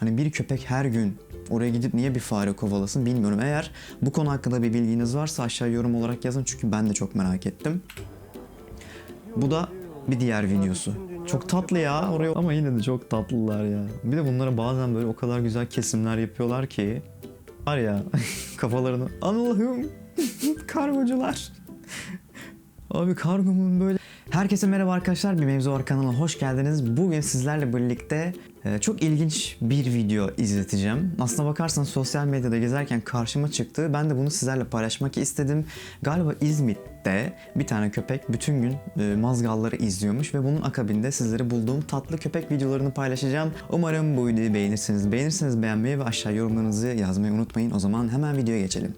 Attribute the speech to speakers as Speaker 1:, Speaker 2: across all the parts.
Speaker 1: Hani bir köpek her gün oraya gidip niye bir fare kovalasın bilmiyorum. Eğer bu konu hakkında bir bilginiz varsa aşağı yorum olarak yazın çünkü ben de çok merak ettim. Bu da bir diğer videosu. Çok tatlı ya oraya ama yine de çok tatlılar ya. Bir de bunlara bazen böyle o kadar güzel kesimler yapıyorlar ki var ya kafalarını Allah'ım kargocular. Abi kargomun böyle Herkese merhaba arkadaşlar. Bir mevzu var kanalına hoş geldiniz. Bugün sizlerle birlikte e, çok ilginç bir video izleteceğim. Aslına bakarsanız sosyal medyada gezerken karşıma çıktı. Ben de bunu sizlerle paylaşmak istedim. Galiba İzmit'te bir tane köpek bütün gün e, mazgalları izliyormuş ve bunun akabinde sizlere bulduğum tatlı köpek videolarını paylaşacağım. Umarım bu videoyu beğenirsiniz. Beğenirseniz beğenmeyi ve aşağı yorumlarınızı yazmayı unutmayın. O zaman hemen videoya geçelim.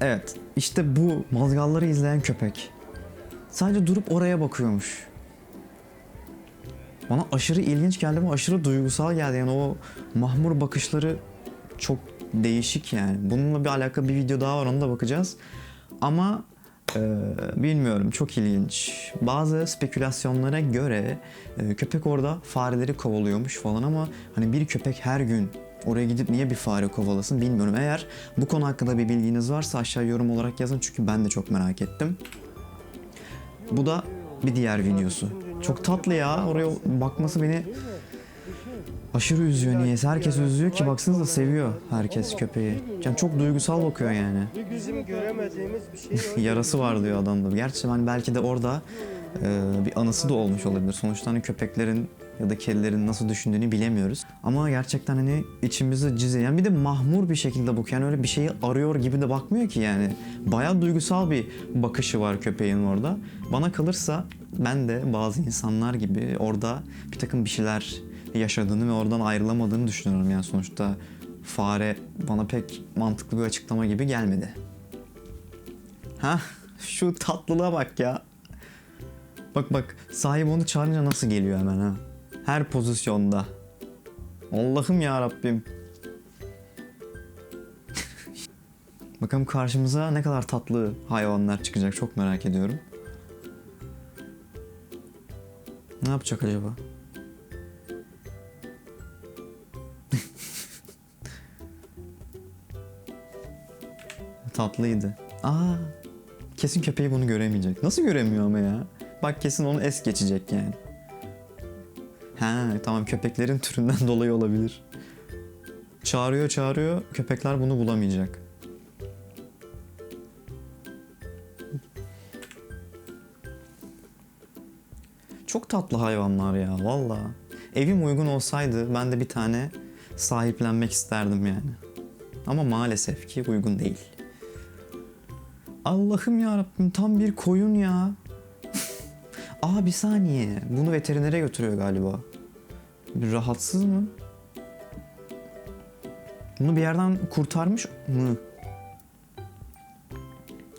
Speaker 1: Evet, işte bu mazgalları izleyen köpek. Sadece durup oraya bakıyormuş. Bana aşırı ilginç geldi ve aşırı duygusal geldi. Yani o mahmur bakışları çok değişik yani. Bununla bir alakalı bir video daha var ona da bakacağız. Ama e, bilmiyorum çok ilginç. Bazı spekülasyonlara göre e, köpek orada fareleri kovalıyormuş falan ama hani bir köpek her gün oraya gidip niye bir fare kovalasın bilmiyorum. Eğer bu konu hakkında bir bilginiz varsa aşağı yorum olarak yazın çünkü ben de çok merak ettim. Bu da bir diğer videosu. Çok tatlı ya. Oraya bakması beni aşırı üzüyor niyeyse. Herkes üzüyor ki baksanıza seviyor herkes köpeği. Yani çok duygusal bakıyor yani. Yarası var diyor adamda. Gerçi hani belki de orada e, bir anısı da olmuş olabilir. Sonuçta hani köpeklerin ya da kedilerin nasıl düşündüğünü bilemiyoruz. Ama gerçekten hani içimizi cizleyen bir de mahmur bir şekilde bakıyor. Yani öyle bir şeyi arıyor gibi de bakmıyor ki yani. Bayağı duygusal bir bakışı var köpeğin orada. Bana kalırsa ben de bazı insanlar gibi orada bir takım bir şeyler yaşadığını ve oradan ayrılamadığını düşünüyorum. Yani sonuçta fare bana pek mantıklı bir açıklama gibi gelmedi. Ha şu tatlılığa bak ya. Bak bak sahibi onu çağırınca nasıl geliyor hemen ha. Her pozisyonda. Allah'ım ya Rabbim. Bakalım karşımıza ne kadar tatlı hayvanlar çıkacak çok merak ediyorum. Ne yapacak acaba? Tatlıydı. Aa, kesin köpeği bunu göremeyecek. Nasıl göremiyor ama ya? Bak kesin onu es geçecek yani. Ha tamam köpeklerin türünden dolayı olabilir. Çağırıyor çağırıyor köpekler bunu bulamayacak. Çok tatlı hayvanlar ya valla. Evim uygun olsaydı ben de bir tane sahiplenmek isterdim yani. Ama maalesef ki uygun değil. Allah'ım ya Rabbim tam bir koyun ya. Aa bir saniye. Bunu veterinere götürüyor galiba. Rahatsız mı? Bunu bir yerden kurtarmış mı?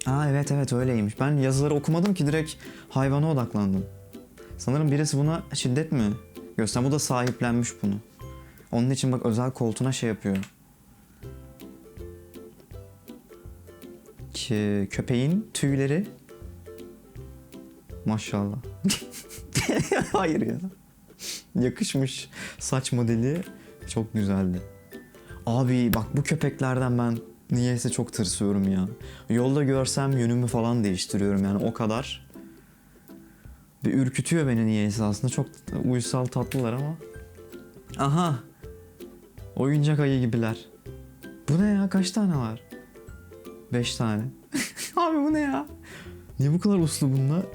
Speaker 1: Aa evet evet öyleymiş. Ben yazıları okumadım ki direkt hayvana odaklandım. Sanırım birisi buna şiddet mi göster? Bu da sahiplenmiş bunu. Onun için bak özel koltuğuna şey yapıyor. Ki köpeğin tüyleri Maşallah. Hayır ya. Yakışmış saç modeli çok güzeldi. Abi bak bu köpeklerden ben niyeyse çok tırsıyorum ya. Yolda görsem yönümü falan değiştiriyorum yani o kadar. Bir ürkütüyor beni niyeyse aslında. Çok uysal tatlılar ama. Aha. Oyuncak ayı gibiler. Bu ne ya? Kaç tane var? Beş tane. Abi bu ne ya? Niye bu kadar uslu bunlar?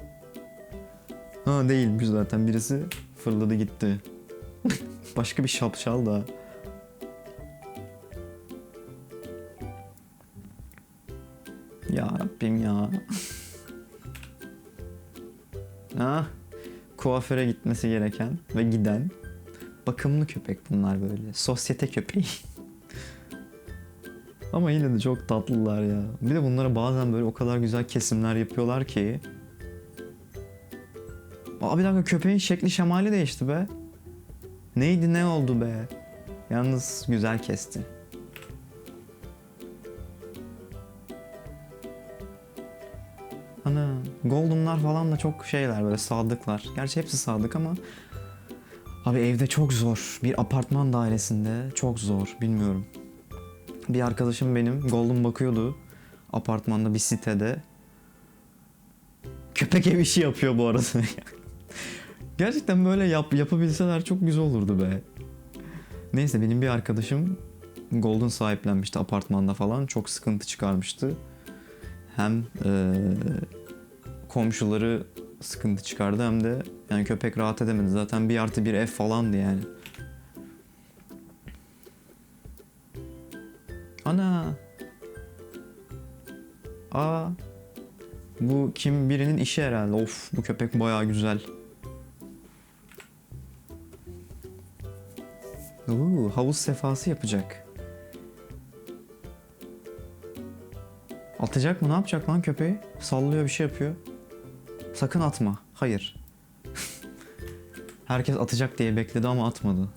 Speaker 1: Ha değilmiş zaten. Birisi fırladı gitti. Başka bir şapşal da. Ya Rabbim ya. ah, kuaföre gitmesi gereken ve giden bakımlı köpek bunlar böyle. Sosyete köpeği. Ama yine de çok tatlılar ya. Bir de bunlara bazen böyle o kadar güzel kesimler yapıyorlar ki. Aa bir dakika köpeğin şekli şemali değişti be. Neydi ne oldu be. Yalnız güzel kesti. Ana Golden'lar falan da çok şeyler böyle sadıklar. Gerçi hepsi sadık ama Abi evde çok zor. Bir apartman dairesinde çok zor. Bilmiyorum. Bir arkadaşım benim Golden bakıyordu. Apartmanda bir sitede. Köpek ev işi yapıyor bu arada. Gerçekten böyle yap, yapabilseler çok güzel olurdu be. Neyse benim bir arkadaşım Golden sahiplenmişti apartmanda falan. Çok sıkıntı çıkarmıştı. Hem eee, komşuları sıkıntı çıkardı hem de yani köpek rahat edemedi. Zaten bir artı bir ev falandı yani. Ana. Aa. Bu kim birinin işi herhalde. Of bu köpek bayağı güzel. Oo, havuz sefası yapacak. Atacak mı? Ne yapacak lan köpeği? Sallıyor bir şey yapıyor. Sakın atma. Hayır. Herkes atacak diye bekledi ama atmadı.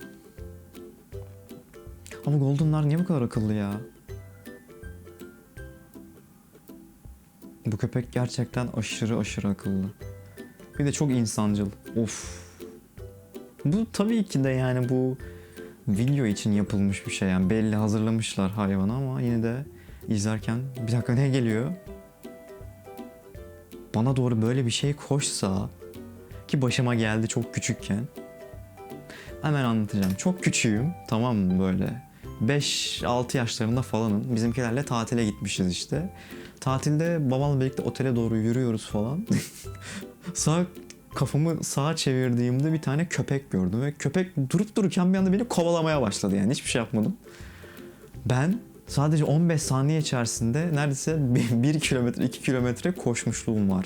Speaker 1: Ama Golden'lar niye bu kadar akıllı ya? Bu köpek gerçekten aşırı aşırı akıllı. Bir de çok insancıl. Of. Bu tabii ki de yani bu video için yapılmış bir şey. Yani belli hazırlamışlar hayvanı ama yine de izlerken bir dakika ne geliyor? Bana doğru böyle bir şey koşsa ki başıma geldi çok küçükken. Hemen anlatacağım. Çok küçüğüm tamam mı böyle. 5-6 yaşlarında falanım. Bizimkilerle tatile gitmişiz işte. Tatilde babamla birlikte otele doğru yürüyoruz falan. Sağ kafamı sağa çevirdiğimde bir tane köpek gördüm ve köpek durup dururken bir anda beni kovalamaya başladı yani hiçbir şey yapmadım. Ben sadece 15 saniye içerisinde neredeyse 1 kilometre 2 kilometre koşmuşluğum var.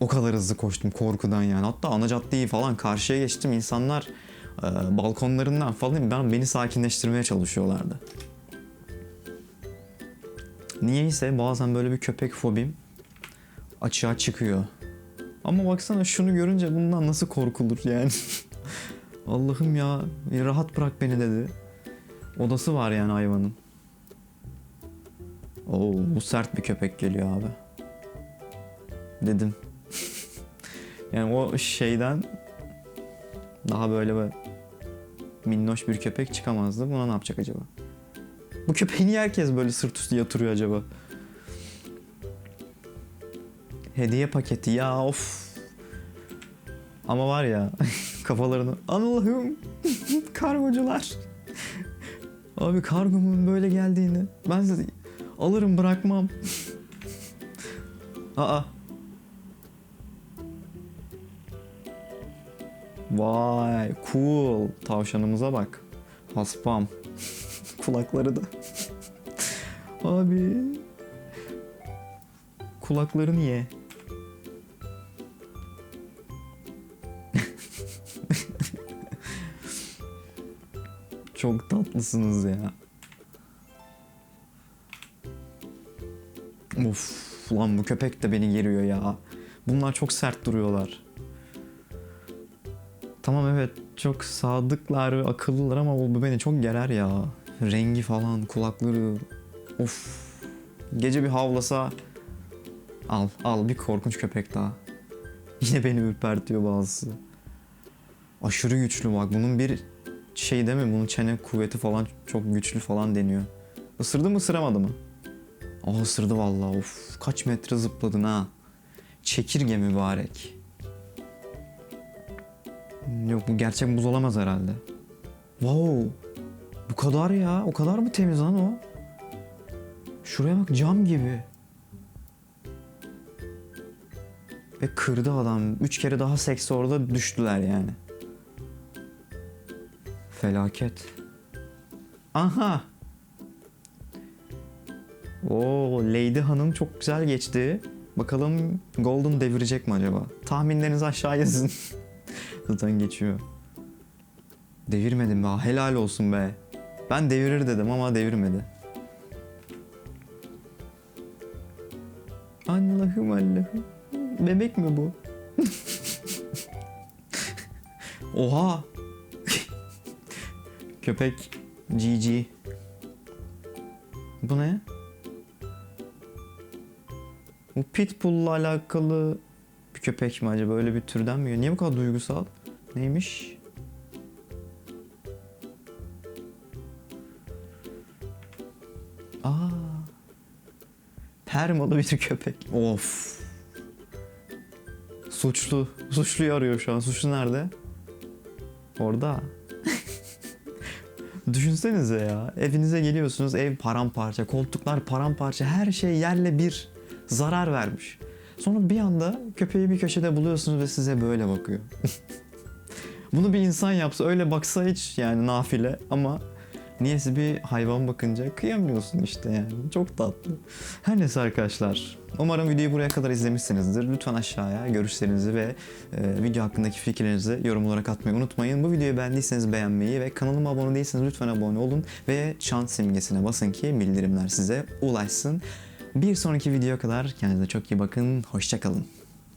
Speaker 1: O kadar hızlı koştum korkudan yani. Hatta ana caddeyi falan karşıya geçtim. İnsanlar e, balkonlarından falan ben beni sakinleştirmeye çalışıyorlardı. Niyeyse bazen böyle bir köpek fobim açığa çıkıyor. Ama baksana şunu görünce bundan nasıl korkulur yani. Allah'ım ya rahat bırak beni dedi. Odası var yani hayvanın. Oo bu sert bir köpek geliyor abi. Dedim. yani o şeyden daha böyle böyle minnoş bir köpek çıkamazdı. Buna ne yapacak acaba? Bu köpeği niye herkes böyle sırt üstü yatırıyor acaba? Hediye paketi ya of. Ama var ya kafalarını Allah'ım kargocular. Abi kargomun böyle geldiğini ben size alırım bırakmam. Aa. Vay cool. Tavşanımıza bak. Haspam. Kulakları da. Abi. Kulakları niye? Çok tatlısınız ya. Of lan bu köpek de beni geriyor ya. Bunlar çok sert duruyorlar. Tamam evet çok sadıklar ve akıllılar ama bu beni çok gerer ya. Rengi falan, kulakları. Of. Gece bir havlasa al al bir korkunç köpek daha. Yine beni ürpertiyor bazısı. Aşırı güçlü bak bunun bir şey değil mi? Bunun çene kuvveti falan çok güçlü falan deniyor. Isırdı mı ısıramadı mı? Aa ısırdı vallahi of kaç metre zıpladın ha. Çekirge mübarek. Yok bu gerçek buz olamaz herhalde. Wow. Bu kadar ya. O kadar mı temiz lan o? Şuraya bak cam gibi. Ve kırdı adam. Üç kere daha seks orada düştüler yani. Felaket. Aha. Oo, Lady Hanım çok güzel geçti. Bakalım Golden devirecek mi acaba? Tahminlerinizi aşağı yazın. Zaten geçiyor. Devirmedim be. Helal olsun be. Ben devirir dedim ama devirmedi. Allah'ım Allah'ım. Bebek mi bu? Oha. Köpek GG. Bu ne? Bu Pitbull'la alakalı bir köpek mi acaba? Öyle bir türden mi? Niye bu kadar duygusal? Neymiş? Aa. Termalı bir köpek. Of. Suçlu. Suçluyu arıyor şu an. Suçlu nerede? Orada. Düşünsenize ya. Evinize geliyorsunuz. Ev paramparça. Koltuklar paramparça. Her şey yerle bir. Zarar vermiş. Sonra bir anda köpeği bir köşede buluyorsunuz ve size böyle bakıyor. Bunu bir insan yapsa öyle baksa hiç yani nafile ama niyeyse bir hayvan bakınca kıyamıyorsun işte yani. Çok tatlı. Her neyse arkadaşlar. Umarım videoyu buraya kadar izlemişsinizdir. Lütfen aşağıya görüşlerinizi ve e, video hakkındaki fikirlerinizi yorum olarak atmayı unutmayın. Bu videoyu beğendiyseniz beğenmeyi ve kanalıma abone değilseniz lütfen abone olun ve çan simgesine basın ki bildirimler size ulaşsın. Bir sonraki videoya kadar kendinize çok iyi bakın. Hoşçakalın.